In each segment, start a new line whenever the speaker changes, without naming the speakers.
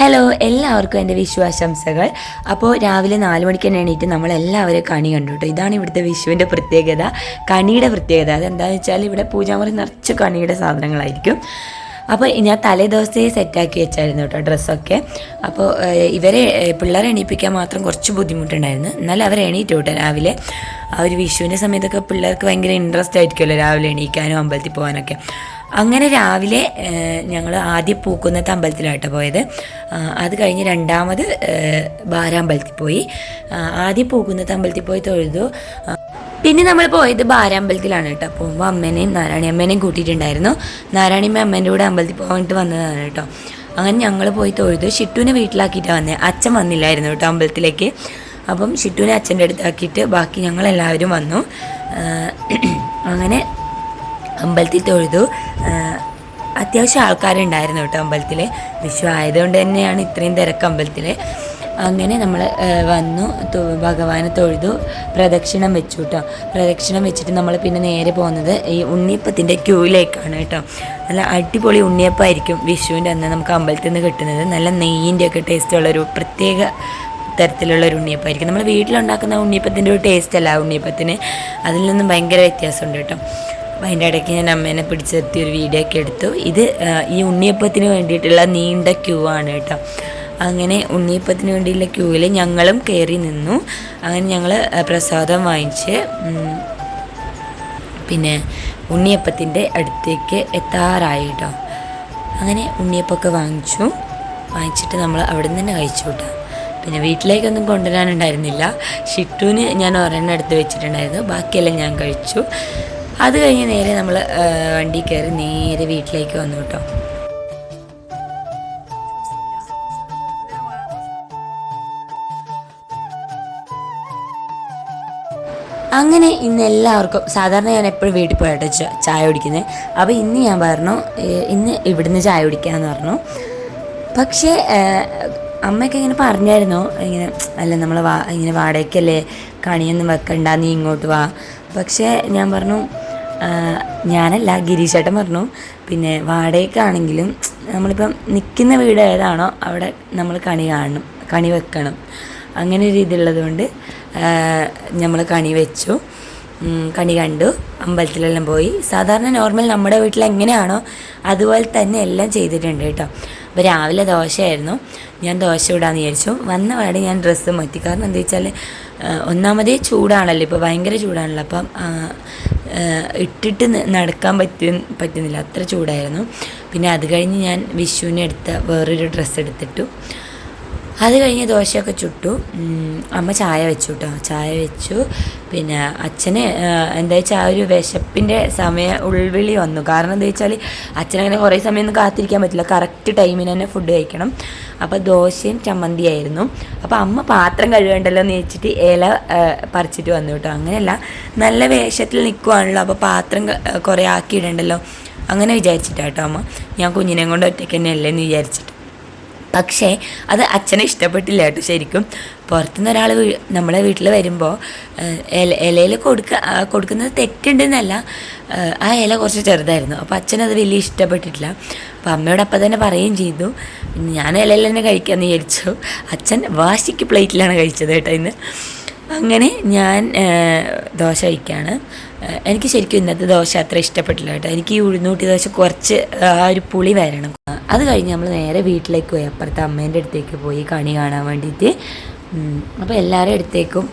Hello എല്ലാവർക്കും എന്റെ വിശ്വാശംസകൾ. അപ്പോൾ രാവിലെ നാല് മണിക്ക് തന്നെ എണീറ്റ് നമ്മളെല്ലാവരും കണി കണ്ടു കേട്ടോ ഇതാണ് ഇവിടുത്തെ വിഷുവിന്റെ പ്രത്യേകത കണിയുടെ പ്രത്യേകത. അതെന്താണെന്ന് വെച്ചാൽ ഇവിടെ പൂജാമുറി നിറച്ച് കണിയുടെ സാധനങ്ങളായിരിക്കും. അപ്പോൾ ഞാൻ തലേ ദിവസത്തെ സെറ്റാക്കി വെച്ചായിരുന്നു കേട്ടോ ഡ്രസ്സൊക്കെ. അപ്പോൾ ഇവരെ പിള്ളേരെ എണീപ്പിക്കാൻ മാത്രം കുറച്ച് ബുദ്ധിമുട്ടുണ്ടായിരുന്നു. എന്നാലും അവരെ എണീറ്റു കേട്ടോ രാവിലെ. ആ ഒരു വിഷുവിന്റെ സമയത്തൊക്കെ പിള്ളേർക്ക് ഭയങ്കര ഇൻട്രസ്റ്റ് ആയിരിക്കുമല്ലോ രാവിലെ എണീക്കാനും അമ്പലത്തിൽ പോകാനൊക്കെ. അങ്ങനെ രാവിലെ ഞങ്ങൾ ആദ്യം പൂക്കുന്നത്ത് അമ്പലത്തിലായിട്ട് പോയത്. അത് കഴിഞ്ഞ് രണ്ടാമത് ബാരാമ്പലത്തിൽ പോയി. ആദ്യം പൂക്കുന്നത്ത് അമ്പലത്തിൽ പോയി തൊഴുതു. പിന്നെ നമ്മൾ പോയത് ബാരാമ്പലത്തിലാണ് കേട്ടോ. പോകുമ്പോൾ അമ്മേനെയും നാരായണി അമ്മേനെയും കൂട്ടിയിട്ടുണ്ടായിരുന്നു. നാരായണിയമ്മ അമ്മേന്റെ കൂടെ അമ്പലത്തിൽ പോകാനായിട്ട് വന്നതാണ് കേട്ടോ. അങ്ങനെ ഞങ്ങൾ പോയി തൊഴുതു. ഷിട്ടുവിനെ വീട്ടിലാക്കിയിട്ട് വന്നത് അച്ഛൻ വന്നില്ലായിരുന്നു കേട്ടോ അമ്പലത്തിലേക്ക്. അപ്പം ഷിട്ടുവിനെ അച്ഛന്റെ അടുത്താക്കിയിട്ട് ബാക്കി ഞങ്ങൾ എല്ലാവരും വന്നു അങ്ങനെ അമ്പലത്തിൽ തൊഴുതു. അത്യാവശ്യം ആൾക്കാരുണ്ടായിരുന്നു കേട്ടോ അമ്പലത്തിൽ വിഷു ആയതുകൊണ്ട് തന്നെയാണ് ഇത്രയും തിരക്ക് അമ്പലത്തിൽ അങ്ങനെ നമ്മൾ വന്നു ഭഗവാനെ തൊഴുതു പ്രദക്ഷിണം വെച്ചു കേട്ടോ. പ്രദക്ഷിണം വെച്ചിട്ട് നമ്മൾ പിന്നെ നേരെ പോകുന്നത് ഈ ഉണ്ണിയപ്പത്തിന്റെ ക്യൂയിലേക്കാണ് കേട്ടോ. നല്ല അടിപൊളി ഉണ്ണിയപ്പമായിരിക്കും വിഷുവിന്റെ അന്ന് നമുക്ക് അമ്പലത്തിൽ നിന്ന് കിട്ടുന്നത്. നല്ല നെയ്യിന്റെ ഒക്കെ ടേസ്റ്റുള്ളൊരു പ്രത്യേക തരത്തിലുള്ള ഒരു ഉണ്ണിയപ്പമായിരിക്കും നമ്മൾ വീട്ടിലുണ്ടാക്കുന്ന ഉണ്ണിയപ്പത്തിന്റെ ഒരു ടേസ്റ്റ് അല്ല ഉണ്ണിയപ്പത്തിന്. അതിൽ നിന്നും ഭയങ്കര വ്യത്യാസമുണ്ട് കേട്ടോ. അതിന്റെ ഇടയ്ക്ക് ഞാൻ അമ്മേനെ പിടിച്ചു നിർത്തി ഒരു വീഡിയോ ഒക്കെ എടുത്തു. ഇത് ഈ ഉണ്ണിയപ്പത്തിന് വേണ്ടിയിട്ടുള്ള നീണ്ട ക്യൂ ആണ് കേട്ടോ. അങ്ങനെ ഉണ്ണിയപ്പത്തിന് വേണ്ടിയുള്ള ക്യൂവിൽ ഞങ്ങളും കയറി നിന്നു. അങ്ങനെ ഞങ്ങൾ പ്രസാദം വാങ്ങിച്ച് പിന്നെ ഉണ്ണിയപ്പത്തിന്റെ അടുത്തേക്ക് എത്താറായി കേട്ടോ. അങ്ങനെ ഉണ്ണിയപ്പമൊക്കെ വാങ്ങിച്ചു. വാങ്ങിച്ചിട്ട് നമ്മൾ അവിടെ നിന്ന് തന്നെ കഴിച്ചു കേട്ടോ. പിന്നെ വീട്ടിലേക്കൊന്നും കൊണ്ടുവരാനുണ്ടായിരുന്നില്ല. ഷിട്ടുവിന് ഞാൻ ഒരെണ്ണം എടുത്ത് വെച്ചിട്ടുണ്ടായിരുന്നു. ബാക്കിയെല്ലാം ഞാൻ കഴിച്ചു. അത് കഴിഞ്ഞ് നേരെ നമ്മൾ വണ്ടി കയറി നേരെ വീട്ടിലേക്ക് വന്നു കേട്ടോ. അങ്ങനെ ഇന്ന് എല്ലാവർക്കും സാധാരണ ഞാൻ എപ്പോഴും വീട്ടിൽ പോയിട്ട് ചായ കുടിക്കുന്നത് അപ്പോൾ ഇന്ന് ഞാൻ പറഞ്ഞു ഇന്ന് ഇവിടുന്ന് ചായ കുടിക്കാമെന്ന് പറഞ്ഞു. പക്ഷേ അമ്മയൊക്കെ ഇങ്ങനെ പറഞ്ഞായിരുന്നു ഇങ്ങനെ അല്ല നമ്മൾ വാ ഇങ്ങനെ വാടകയ്ക്കല്ലേ കണിയൊന്നും വെക്കണ്ട നീ ഇങ്ങോട്ട് വാ. പക്ഷേ ഞാൻ പറഞ്ഞു ഞാനല്ല ഗിരീശേട്ടൻ പറഞ്ഞു. പിന്നെ വാടകയ്ക്കാണെങ്കിലും നമ്മളിപ്പം നിൽക്കുന്ന വീട് ഏതാണോ അവിടെ നമ്മൾ കണി കാണണം കണി വെക്കണം. അങ്ങനെ ഒരു ഇതുള്ളത് കൊണ്ട് നമ്മൾ കണി വെച്ചു. കണി കണ്ടു. അമ്പലത്തിലെല്ലാം പോയി. സാധാരണ നോർമൽ നമ്മുടെ വീട്ടിൽ എങ്ങനെയാണോ അതുപോലെ തന്നെ എല്ലാം ചെയ്തിട്ടുണ്ട് കേട്ടോ. അപ്പോൾ രാവിലെ ദോശയായിരുന്നു. ഞാൻ ദോശ ഇടാന്ന് വിചാരിച്ചു. വന്ന പാടെ ഞാൻ ഡ്രസ്സ് മാറ്റി. കാരണം എന്താ വെച്ചാൽ ഒന്നാമതേ ചൂടാണല്ലോ. ഇപ്പോൾ ഭയങ്കര ചൂടാണല്ലോ. അപ്പം ഇട്ടിട്ട് നടക്കാൻ പറ്റും പറ്റുന്നില്ല. അത്ര ചൂടായിരുന്നു. പിന്നെ അത് കഴിഞ്ഞ് ഞാൻ വിഷുവിനെടുത്ത വേറൊരു ഡ്രസ്സ് എടുത്തിട്ടു. അത് കഴിഞ്ഞ് ദോശയൊക്കെ ചുട്ടു. അമ്മ ചായ വെച്ചു കേട്ടോ ചായ വെച്ചു. പിന്നെ അച്ഛന് എന്താ വെച്ചാൽ ആ ഒരു വിശപ്പിന്റെ സമയം ഉൾവിളി വന്നു. കാരണം എന്താ വെച്ചാൽ അച്ഛനങ്ങനെ കുറേ സമയമൊന്നും കാത്തിരിക്കാൻ പറ്റില്ല. കറക്റ്റ് ടൈമിന് തന്നെ ഫുഡ് കഴിക്കണം. അപ്പോൾ ദോശയും ചമ്മന്തിയായിരുന്നു. അപ്പോൾ അമ്മ പാത്രം കഴുകണ്ടല്ലോ എന്ന് വെച്ചിട്ട് ഇല പറിച്ചിട്ട് വന്നു കേട്ടോ. അങ്ങനെയല്ല നല്ല വേഷത്തിൽ നിൽക്കുവാണല്ലോ അപ്പോൾ പാത്രം കുറേ ആക്കിയിടണ്ടല്ലോ. അങ്ങനെ വിചാരിച്ചിട്ടാട്ടോ അമ്മ. ഞാൻ കുഞ്ഞിനെ കൊണ്ട് ഒറ്റയ്ക്ക് തന്നെ അല്ലേ എന്ന് വിചാരിച്ചിട്ട്. പക്ഷേ അത് അച്ഛനെ ഇഷ്ടപ്പെട്ടില്ല കേട്ടോ ശരിക്കും. പുറത്തുനിന്ന് ഒരാൾ നമ്മളെ വീട്ടിൽ വരുമ്പോൾ ഇലയിൽ കൊടുക്ക കൊടുക്കുന്നത് തെറ്റുണ്ടെന്നല്ല ആ ഇല കുറച്ച് ചെറുതായിരുന്നു. അപ്പോൾ അച്ഛനത് വലിയ ഇഷ്ടപ്പെട്ടിട്ടില്ല. അപ്പോൾ അമ്മയോട് അപ്പം തന്നെ പറയുകയും ചെയ്തു. ഞാൻ ഇലയിൽ തന്നെ കഴിക്കാമെന്ന് വിചാരിച്ചു. അച്ഛൻ വാശിക്ക് പ്ലേറ്റിലാണ് കഴിച്ചത് കേട്ടോ ഇന്ന്. അങ്ങനെ ഞാൻ ദോശ കഴിക്കുകയാണ് എനിക്ക് ശരിക്കും ഇന്നത്തെ ദോശ അത്ര ഇഷ്ടപ്പെട്ടില്ല കേട്ടോ. എനിക്ക് ഈ ഉഴുന്നൂട്ടി ദോശ കുറച്ച് ആ ഒരു പുളി വരണം. അത് കഴിഞ്ഞ് നമ്മൾ നേരെ വീട്ടിലേക്ക് പോയി. അപ്പുറത്തെ അമ്മേന്റെ അടുത്തേക്ക് പോയി കണി കാണാൻ വേണ്ടിയിട്ട്. അപ്പോൾ എല്ലാവരും അടുത്തേക്കും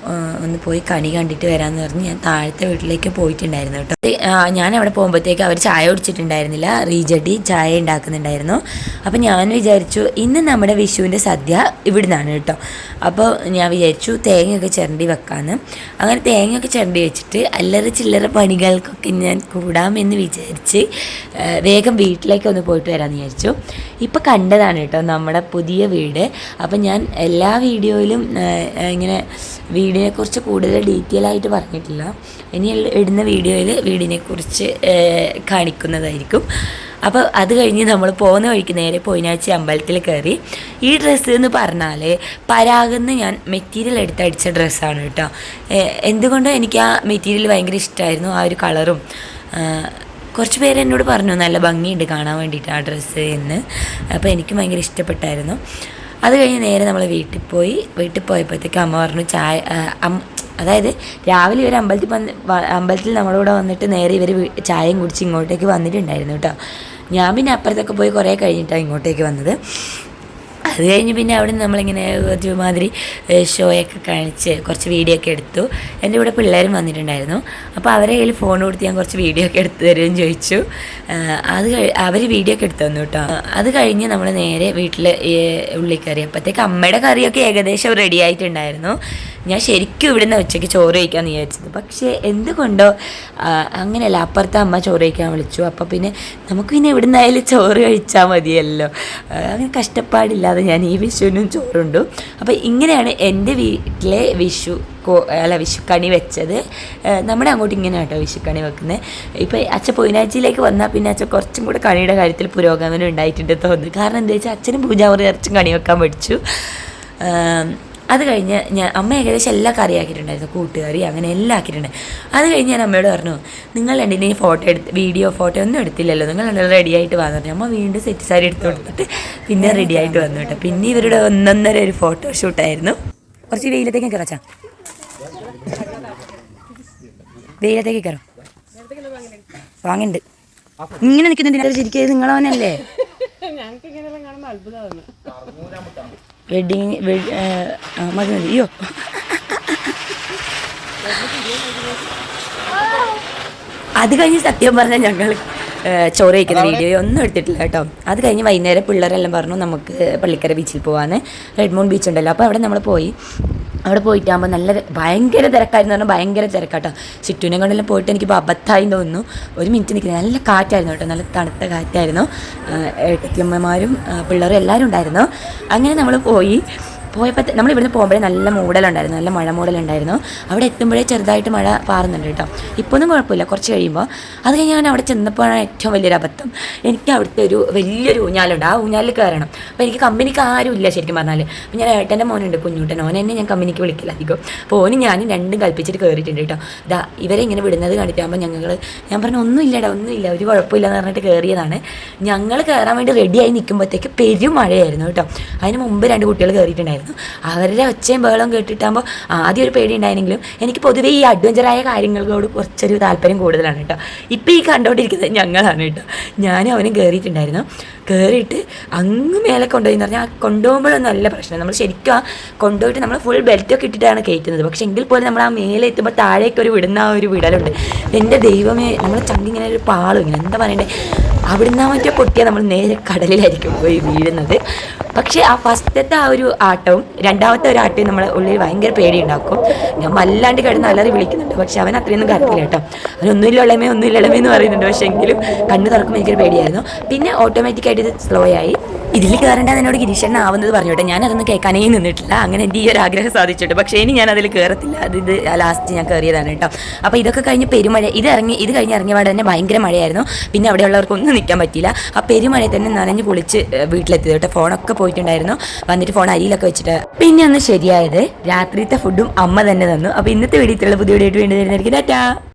ഒന്ന് പോയി കണി കണ്ടിട്ട് വരാമെന്ന് പറഞ്ഞ് ഞാൻ താഴത്തെ വീട്ടിലേക്ക് പോയിട്ടുണ്ടായിരുന്നു കേട്ടോ. ഞാൻ അവിടെ പോകുമ്പോഴത്തേക്ക് അവർ ചായ കുടിച്ചിട്ടുണ്ടായിരുന്നില്ല. റീജടി ചായ ഉണ്ടാക്കുന്നുണ്ടായിരുന്നു. അപ്പോൾ ഞാൻ വിചാരിച്ചു ഇന്ന് നമ്മുടെ വിഷുവിന്റെ സദ്യ ഇവിടുന്നാണ് കേട്ടോ. അപ്പോൾ ഞാൻ വിചാരിച്ചു തേങ്ങയൊക്കെ ചിരണ്ടി വെക്കാമെന്ന് അങ്ങനെ തേങ്ങയൊക്കെ ചിരണ്ടി വെച്ചിട്ട് അല്ലറ ചില്ലറ പണികൾക്കൊക്കെ ഞാൻ കൂടാമെന്ന് വിചാരിച്ച് വേഗം വീട്ടിലേക്ക് ഒന്ന് പോയിട്ട് വരാമെന്ന് വിചാരിച്ചു. ഇപ്പോൾ കണ്ടതാണ് കേട്ടോ നമ്മുടെ പുതിയ വീട്. അപ്പോൾ ഞാൻ എല്ലാ വീഡിയോയിലും ഇങ്ങനെ വീടിനെക്കുറിച്ച് കൂടുതൽ ഡീറ്റെയിൽ ആയിട്ട് പറഞ്ഞിട്ടില്ല. ഇനി ഇടുന്ന വീഡിയോയിൽ വീടിനെക്കുറിച്ച് കുറിച്ച് കാണിക്കുന്നതായിരിക്കും. അപ്പോൾ അത് കഴിഞ്ഞ് നമ്മൾ പോകുന്ന വഴിക്ക് നേരെ പൊയിനാച്ചി അമ്പലത്തിൽ കയറി. ഈ ഡ്രസ്സ് എന്ന് പറഞ്ഞാൽ പരാഗെന്ന് ഞാൻ മെറ്റീരിയൽ എടുത്ത് അടിച്ച ഡ്രസ്സാണ് കേട്ടോ. എന്തുകൊണ്ടും എനിക്ക് ആ മെറ്റീരിയൽ ഭയങ്കര ഇഷ്ടമായിരുന്നു ആ ഒരു കളറും. കുറച്ച് പേര് എന്നോട് പറഞ്ഞു നല്ല ഭംഗിയുണ്ട് കാണാൻ വേണ്ടിയിട്ട് ആ ഡ്രസ്സ് എന്ന്. അപ്പോൾ എനിക്ക് ഭയങ്കര ഇഷ്ടപ്പെട്ടായിരുന്നു. അത് കഴിഞ്ഞ് നേരെ നമ്മൾ വീട്ടിൽ പോയി വീട്ടിൽ പോയപ്പോഴത്തേക്ക് അമ്മ പറഞ്ഞു ചായ അതായത് രാവിലെ ഇവർ അമ്പലത്തിൽ വന്ന് അമ്പലത്തിൽ നമ്മുടെ കൂടെ വന്നിട്ട് നേരെ ഇവർ ചായയും കുടിച്ച് ഇങ്ങോട്ടേക്ക് വന്നിട്ടുണ്ടായിരുന്നു കേട്ടോ. ഞാൻ പിന്നെ അപ്പുറത്തൊക്കെ പോയി കുറേ കഴിഞ്ഞിട്ടാണ് ഇങ്ങോട്ടേക്ക് വന്നത്. അത് കഴിഞ്ഞ് പിന്നെ അവിടെ നിന്ന് നമ്മളിങ്ങനെ ഒരുമാതിരി ഷോയൊക്കെ കാണിച്ച് കുറച്ച് വീഡിയോ ഒക്കെ എടുത്തു. എന്റെ കൂടെ പിള്ളേരും വന്നിട്ടുണ്ടായിരുന്നു. അപ്പോൾ അവരെ കയ്യിൽ ഫോൺ കൊടുത്ത് ഞാൻ കുറച്ച് വീഡിയോ ഒക്കെ എടുത്തു തരുമെന്ന് ചോദിച്ചു. അത് അവർ വീഡിയോ ഒക്കെ എടുത്തു തന്നു കേട്ടോ അത് കഴിഞ്ഞ് നമ്മൾ നേരെ വീട്ടിൽ ഉള്ളിക്കറി കറി അപ്പോഴത്തേക്ക് അമ്മയുടെ കറിയൊക്കെ ഏകദേശം റെഡി ആയിട്ടുണ്ടായിരുന്നു. ഞാൻ ശരിക്കും ഇവിടുന്ന് ഉച്ചയ്ക്ക് ചോറ് കഴിക്കാമെന്ന് വിചാരിച്ചത്. പക്ഷേ എന്തുകൊണ്ടോ അങ്ങനെയല്ല അപ്പുറത്തെ അമ്മ ചോറ് കഴിക്കാൻ വിളിച്ചു. അപ്പോൾ പിന്നെ നമുക്ക് പിന്നെ ഇവിടുന്ന് ആയാലും ചോറ് കഴിച്ചാൽ മതിയല്ലോ. അങ്ങനെ കഷ്ടപ്പാടില്ലാതെ ഞാൻ ഈ വിഷുവിനും ചോറുണ്ടു. അപ്പോൾ ഇങ്ങനെയാണ് എന്റെ വീട്ടിലെ വിഷു അല്ല വിഷുക്കണി വെച്ചത്. നമ്മുടെ അങ്ങോട്ട് ഇങ്ങനെ കേട്ടോ വിഷുക്കണി വെക്കുന്നത് ഇപ്പോൾ അച്ഛൻ പൊയിനാഴ്ചയിലേക്ക് വന്നാൽ പിന്നെ അച്ഛൻ കുറച്ചും കൂടെ കണിയുടെ കാര്യത്തിൽ പുരോഗമനം ഉണ്ടായിട്ടുണ്ട് തോന്നുന്നു. കാരണം എന്താ വെച്ചാൽ അച്ഛനും പൂജാമുറി ഇറച്ചും കണി വെക്കാൻ പഠിച്ചു. അത് കഴിഞ്ഞ് ഞാൻ അമ്മ ഏകദേശം എല്ലാം കറിയാക്കിയിട്ടുണ്ടായിരുന്നു കൂട്ടുകറി അങ്ങനെ എല്ലാം ആക്കിയിട്ടുണ്ട്. അത് കഴിഞ്ഞ് ഞാൻ അമ്മയോട് പറഞ്ഞു നിങ്ങൾ രണ്ടിനെ ഫോട്ടോ എടുത്ത് വീഡിയോ ഫോട്ടോ ഒന്നും എടുത്തില്ലല്ലോ. നിങ്ങൾ രണ്ടും റെഡി ആയിട്ട് വന്നു പറഞ്ഞു. അമ്മ വീണ്ടും സെറ്റ് സാരി എടുത്ത് കൊടുത്തിട്ട് പിന്നെ റെഡി ആയിട്ട് വന്നു കേട്ടോ. പിന്നെ ഇവരുടെ ഒന്നൊന്നര ഒരു ഫോട്ടോ ഷൂട്ടായിരുന്നു കുറച്ച് വെയിലത്തേക്ക് കിറച്ചാ വെയിലത്തേക്ക് കയറും. വാങ്ങണ്ട്. ഇങ്ങനെ നിൽക്കുന്നുണ്ട് ശരിക്കും നിങ്ങളവനല്ലേ?
ഞങ്ങൾക്ക് ഇങ്ങനെയെല്ലാം കാണുമ്പോൾ അത്ഭുതമാണ്.
വെഡിങ് മതി മതി അയ്യോ. അത് കഴിഞ്ഞ് സത്യം പറഞ്ഞ ഞങ്ങൾ ചോറ് കഴിക്കുന്ന വീഡിയോ ഒന്നും എടുത്തിട്ടില്ല കേട്ടോ. അത് കഴിഞ്ഞ് വൈകുന്നേരം പിള്ളേരെല്ലാം പറഞ്ഞു നമുക്ക് പള്ളിക്കര ബീച്ചിൽ പോകാമെന്ന് റെഡ്മൂൺ ബീച്ച് ഉണ്ടല്ലോ. അപ്പോൾ അവിടെ നമ്മൾ പോയി. അവിടെ പോയിട്ടാകുമ്പോൾ നല്ല ഭയങ്കര തിരക്കായിരുന്നു പറഞ്ഞാൽ ഭയങ്കര തിരക്കാട്ടോ. ചുറ്റൂനെ കൊണ്ടെല്ലാം പോയിട്ട് എനിക്ക് അബദ്ധമായി തോന്നുന്നു. ഒരു മിനിറ്റ് നിൽക്കുന്നത് നല്ല കാറ്റായിരുന്നു കേട്ടോ. നല്ല തണുത്ത കാറ്റായിരുന്നു. ഏട്ടത്തിയമ്മമാരും പിള്ളേരും എല്ലാവരും ഉണ്ടായിരുന്നു. അങ്ങനെ നമ്മൾ പോയി. പോയപ്പോൾ നമ്മൾ ഇവിടുന്ന് പോകുമ്പോഴേ നല്ല മൂടലുണ്ടായിരുന്നു നല്ല മഴ മൂടലുണ്ടായിരുന്നു. അവിടെ എത്തുമ്പോഴേ ചെറുതായിട്ട് മഴ പാറുന്നുണ്ട് കേട്ടോ. ഇപ്പോൾ ഒന്നും കുഴപ്പമില്ല. കുറച്ച് കഴിയുമ്പോൾ അത് കഴിഞ്ഞ് ഞാൻ അവിടെ ചെന്നപ്പോഴാണ് ഏറ്റവും വലിയൊരു അബദ്ധം. എനിക്ക് അവിടുത്തെ ഒരു വലിയൊരു ഊഞ്ഞാലുണ്ട്. ആ ഊഞ്ഞാലിൽ കയറണം. അപ്പോൾ എനിക്ക് കമ്പനിക്ക് ആരും ഇല്ല ശരിക്കും പറഞ്ഞാൽ അപ്പോൾ ഞാൻ ഏട്ടന്റെ മോനുണ്ട് കുഞ്ഞൂട്ടൻ. ഓൻ എന്നെ ഞാൻ കമ്പനിക്ക് വിളിക്കില്ല അധികം. അപ്പോൾ ഓന് ഞാനും രണ്ടും കൽപ്പിച്ചിട്ട് കയറിയിട്ടുണ്ട് കേട്ടോ. ഇതാ ഇവരെ ഇങ്ങനെ വിടുന്നത് കണ്ടിട്ടാകുമ്പോൾ ഞങ്ങൾ ഞാൻ പറഞ്ഞു ഒന്നുമില്ലടാ ഒന്നുമില്ല. ഒരു കുഴപ്പമില്ല എന്ന് പറഞ്ഞിട്ട് കയറിയതാണ്. ഞങ്ങൾ കയറാൻ വേണ്ടി റെഡിയായി നിൽക്കുമ്പോഴത്തേക്ക് പെരും മഴയായിരുന്നു കേട്ടോ. അതിന് മുമ്പ് രണ്ട് കുട്ടികൾ കയറിയിട്ടുണ്ടായിരുന്നു. അവരുടെ ഒച്ചയും ബഹളവും കേട്ടിട്ടാകുമ്പോൾ ആദ്യം ഒരു പേടി ഉണ്ടായിരുന്നെങ്കിലും എനിക്ക് പൊതുവേ ഈ അഡ്വഞ്ചറായ കാര്യങ്ങളോട് കുറച്ചൊരു താല്പര്യം കൂടുതലാണ് കേട്ടോ. ഇപ്പം ഈ കണ്ടുകൊണ്ടിരിക്കുന്നത് ഞങ്ങളാണ് കേട്ടോ. ഞാനും അവനും കയറിയിട്ടുണ്ടായിരുന്നു കയറിയിട്ട് അങ്ങ് മേലെ കൊണ്ടുപോയി എന്ന് പറഞ്ഞാൽ ആ നല്ല പ്രശ്നം. നമ്മൾ ശരിക്കും ആ കൊണ്ടുപോയിട്ട് നമ്മൾ ഫുൾ ബെൽറ്റൊക്കെ ഇട്ടിട്ടാണ് കയറ്റുന്നത്. പക്ഷേ എങ്കിൽ പോലും നമ്മൾ ആ മേലെ എത്തുമ്പോൾ താഴേക്ക് ഒരു വിടുന്ന ആ ഒരു വിടലുണ്ട്. എന്റെ ദൈവമേ നമ്മൾ ചങ്ങിങ്ങനെ ഒരു പാളും ഇങ്ങനെ. എന്താ പറയണ്ടേ? അവിടുന്ന് മറ്റേ പൊട്ടിയാൽ നമ്മൾ നേരെ കടലിലായിരിക്കും പോയി വീഴുന്നത്. പക്ഷേ ആ ഫസ്റ്റത്തെ ആ ഒരു ആട്ടവും രണ്ടാമത്തെ ഒരു ആട്ടവും നമ്മളെ ഉള്ളിൽ ഭയങ്കര പേടി ഉണ്ടാക്കും ഞാൻ വല്ലാണ്ട് കിടന്ന് അലറി വിളിക്കുന്നുണ്ട്. പക്ഷെ അവൻ അത്രയൊന്നും കറക്കില്ല കേട്ടോ. അവനൊന്നുമില്ല ഇളമേ ഒന്നുമില്ല ഇളമേ എന്ന് പറയുന്നുണ്ട്. പക്ഷേ എങ്കിലും കണ്ണ് തുറക്കുമ്പോൾ എനിക്കൊരു പേടിയായിരുന്നു. പിന്നെ ഓട്ടോമാറ്റിക്കായിട്ട് ഇത് സ്ലോ ആയി. ഇതിൽ കയറേണ്ട എന്നോട് ഗിരീഷണ്ണ ആവുന്നത് പറഞ്ഞോട്ടെ. ഞാൻ അതൊന്നും കേൾക്കാനേ നിന്നിട്ടില്ല. അങ്ങനെ എന്റെ ഈ ഒരു ആഗ്രഹം സാധിച്ചിട്ട് പക്ഷേ ഇനി ഞാൻ അതിൽ കയറത്തില്ല അത് ഇത് ലാസ്റ്റ് ഞാൻ കയറിയതാണ് കേട്ടോ. അപ്പോൾ ഇതൊക്കെ കഴിഞ്ഞ് പെരുമഴ ഇത് ഇറങ്ങി ഇത് കഴിഞ്ഞ് ഇറങ്ങിയ പാടെ തന്നെ ഭയങ്കര മഴയായിരുന്നു. പിന്നെ അവിടെയുള്ളവർക്കൊന്നും നിൽക്കാൻ പറ്റിയില്ല. ആ പെരുമഴയിൽ തന്നെ നനഞ്ഞ് കുളിച്ച് വീട്ടിലെത്തിയത് കേട്ടോ. ഫോണൊക്കെ പോയിട്ടുണ്ടായിരുന്നു. വന്നിട്ട് ഫോൺ അരിയിലൊക്കെ വെച്ചിട്ട്. പിന്നെ ഒന്ന് ശരിയായത് രാത്രിത്തെ ഫുഡും അമ്മ തന്നെ തന്നു. അപ്പോൾ ഇന്നത്തെ വീഡിയോ ഇത്രയുള്ള പുതിയ വീഡിയോ ആയിട്ട് വേണ്ടി തരുന്നതായിരിക്കും ടാറ്റാ!